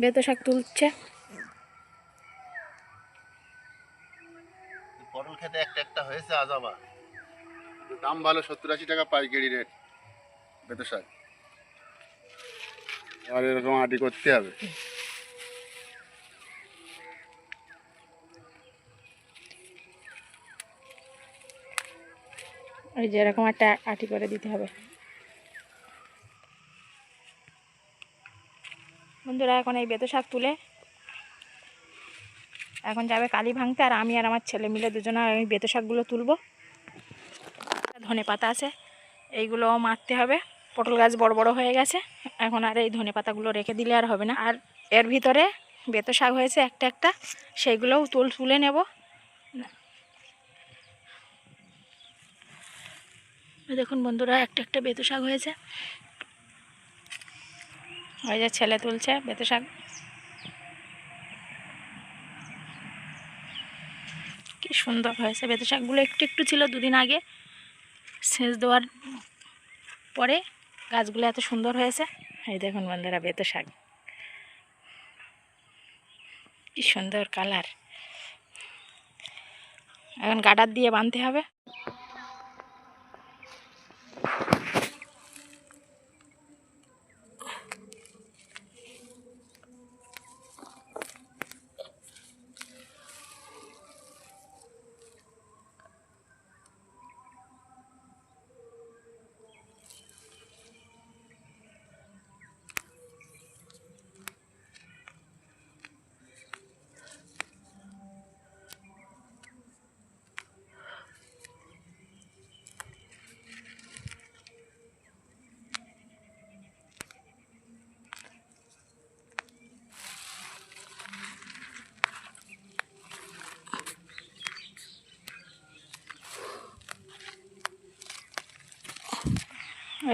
বেতো শাক তুলছে। পটল খেতে একটা একটা হয়েছে আজ আবার। দাম ভালো সত্তর আশি টাকা পাইকারি রেট বেতো শাক। আর এরকম আটি করতে হবে। ওই যে এরকম একটা আটি করে দিতে হবে। বন্ধুরা, এখন এই বেতো শাক তুলে এখন যাবে কালি ভাঙতে, আর আমি আর আমার ছেলে মিলে দুজনে আমি বেতো শাকগুলো তুলবো। ধনে পাতা আছে, এইগুলো মারতে হবে। পটল গাছ বড় বড় হয়ে গেছে, এখন আর এই ধনে পাতাগুলো রেখে দিলে আর হবে না। আর এর ভিতরে বেতো শাক হয়েছে একটা একটা, সেইগুলোও তুল তুলে নেব। দেখুন বন্ধুরা, একটা একটা বেতো শাক হয়েছে। ওই যে ছেলে তুলছে বেতো শাক। কি সুন্দর হয়েছে বেতো শাকগুলো। একটু একটু ছিল দুদিন আগে। সেচ দেওয়ার পরে গাছগুলো এত সুন্দর হয়েছে। এই দেখুন বন্ধুরা বেতো শাক। কি সুন্দর কালার। এখন গাডার দিয়ে বাঁধতে হবে।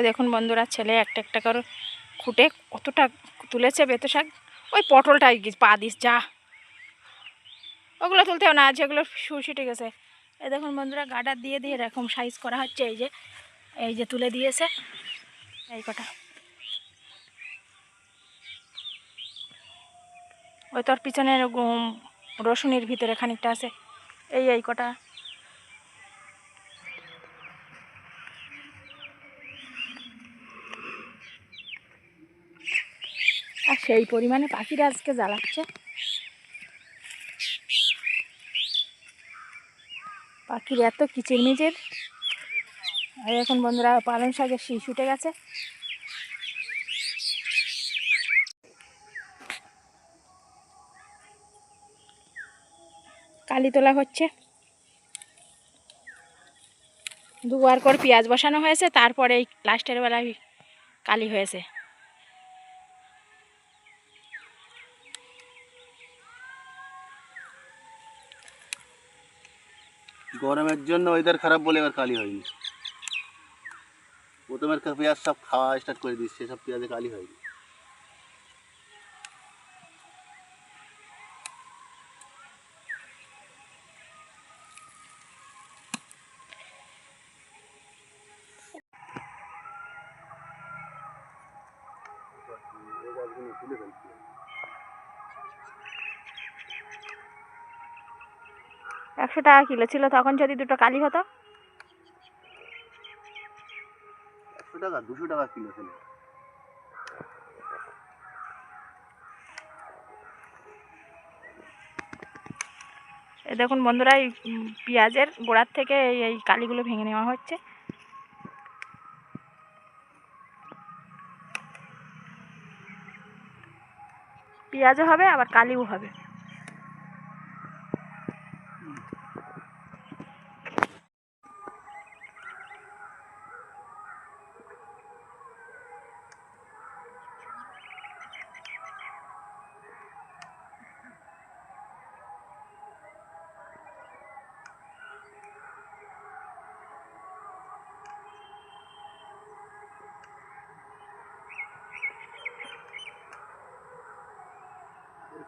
দেখুন বন্ধুরা ছেলে একটা একটা করে খুঁটে কতটা তুলেছে বেতো শাক। ওই পটলটাই পা দিস যা। ওগুলো তুলতেও না যেগুলো শুষি ঠিক আছে এই দেখুন বন্ধুরা গাডার দিয়ে দিয়ে এরকম সাইজ করা হচ্ছে এই যে এই যে তুলে দিয়েছে এই কটা। ওই তোর পিছনে উম, রসুনের ভিতরে খানিকটা আছে এই এই কটা। সেই পরিমাণে পাখিরা আজকে জ্বালাচ্ছে। পাখির এত কিচিরমিচির। আর এখন বন্ধুরা, পালং শাকের শীষ উঠে গেছে। কালি তোলা হচ্ছে। দুবার করে পেঁয়াজ বসানো হয়েছে, তারপরে এই লাস্টের বেলায় কালি হয়েছে। গরমের জন্য ওয়েদার খারাপ বলে এবার কালি হয়নি। প্রথমের পেঁয়াজ সব খাওয়া স্টার্ট করে দিচ্ছে সব পেঁয়াজে কালি হয়নি। একশো টাকা কিলো ছিল তখন যদি দুটো কালি হতো? একশো টাকা দুশো টাকা কিলো ছিল। এই দেখুন বন্ধুরা এই পেঁয়াজের গোড়ার থেকে এই কালিগুলো ভেঙে নেওয়া হচ্ছে। পেঁয়াজও হবে আবার কালিও হবে।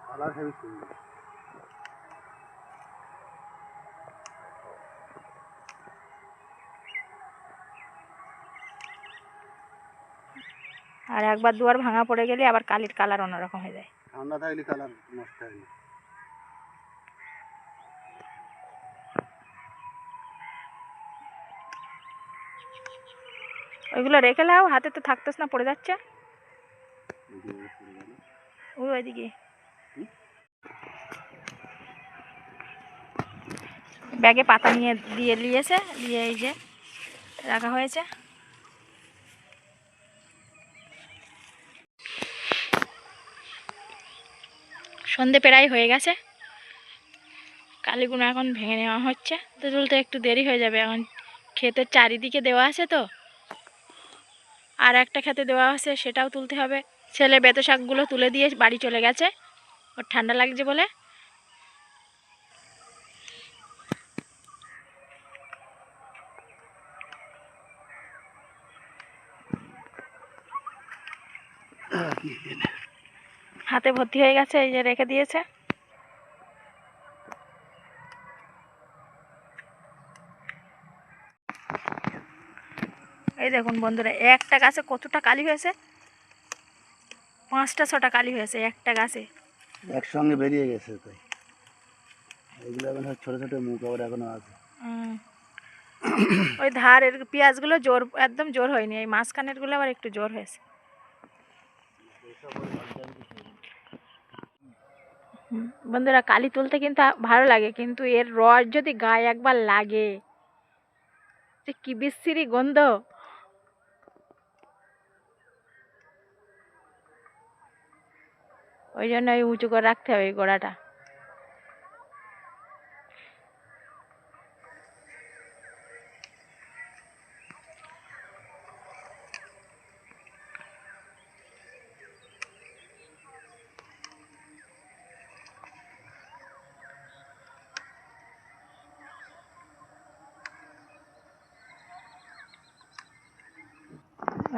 কালার হেভি আর একবার দুবার ভাঙা পড়ে গেলে আবার কালির কালার অন্যরকম হয়ে যায়। ঠান্ডা থাকলে কালার নষ্ট হয় না। ওইগুলো রেখে লাও হাতে তো থাকতেস না পড়ে যাচ্ছে। ওই ওইদিকে ব্যাগে পাতা নিয়ে দিয়ে নিয়েছে দিয়ে এই যে রাখা হয়েছে। সন্ধে প্রায় হয়ে গেছে। কালীগুলো এখন ভেঙে নেওয়া হচ্ছে। তো তুলতে একটু দেরি হয়ে যাবে এখন। ক্ষেতের চারিদিকে দেওয়া আছে তো। আর একটা খেতে দেওয়া আছে, সেটাও তুলতে হবে। ছেলে বেতো শাকগুলো তুলে দিয়ে বাড়ি চলে গেছে। ওর ঠান্ডা লাগছে বলে। হাতে ভর্তি হয়ে গেছে এই যে রেখে দিয়েছে। এই দেখুন বন্ধুরা একটা গাছে কতটা কালি হয়েছে? পাঁচটা ছটা কালি হয়েছে একটা গাছে। একসঙ্গে বেরিয়ে গেছে তাই। এগুলো এখন সব ছোটো ছোটো মুখ আবার এখনও আছে। ওই ধারের পেঁয়াজগুলো জোর একদম জোর হয়নি এই মাঝখানেরগুলো আবার একটু জোর হয়েছে। বন্ধুরা, কালি তুলতে কিন্তু ভালো লাগে, কিন্তু এর রস যদি গায়ে একবার লাগে, যে কি বিশ্রী গন্ধ। ওই জন্য ওই উঁচু করে রাখতে হবে এই গোড়াটা।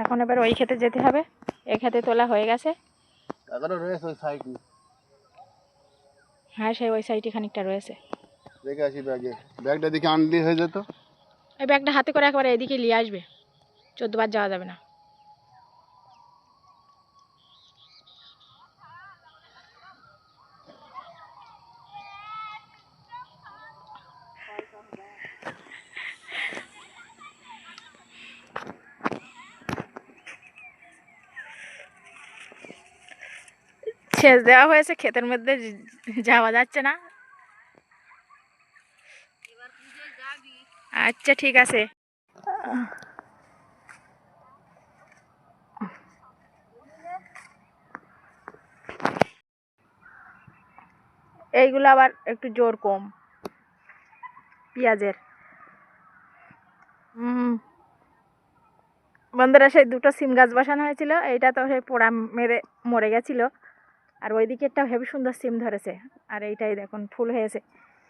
এখন এবার ওই খেতে যেতে হবে। এ খেতে তোলা হয়ে গেছে। এখনও রয়েছে ওই সাইড হ্যাঁ সেই ওই সাইডে খানিকটা রয়েছে। দেখে আসি ব্যাগে। ব্যাগটা দিকে আনলি হয়ে যেত। এই ব্যাগটা হাতে করে একবার এদিকে নিয়ে আসবে। চোদ্দবার যাওয়া যাবে না। সেচ দেওয়া হয়েছে, ক্ষেতের মধ্যে যাওয়া যাচ্ছে না। আচ্ছা ঠিক আছে। এইগুলো আবার একটু জোর কম, পেঁয়াজের। বন্ধুরা, সেই দুটো সিম গাছ বসানো হয়েছিল, এইটা তো সেই পোড়া মেরে মরে গেছিল। আর ওই দিকেরটা হেবি সুন্দর সিম ধরেছে। আর এইটাই দেখুন ফুল হয়েছে।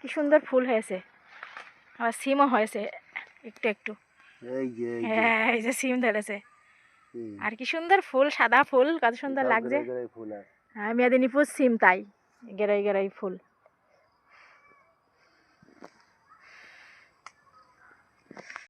কি সুন্দর ফুল হয়েছে। আবার সিমও হয়েছে একটু একটু। এই যে হ্যাঁ এই যে সিম ধরেছে। আর কি সুন্দর ফুল সাদা ফুল কত সুন্দর লাগছে। হ্যাঁ মেদিনীপুর সিম তাই গেরাই গেরাই ফুল।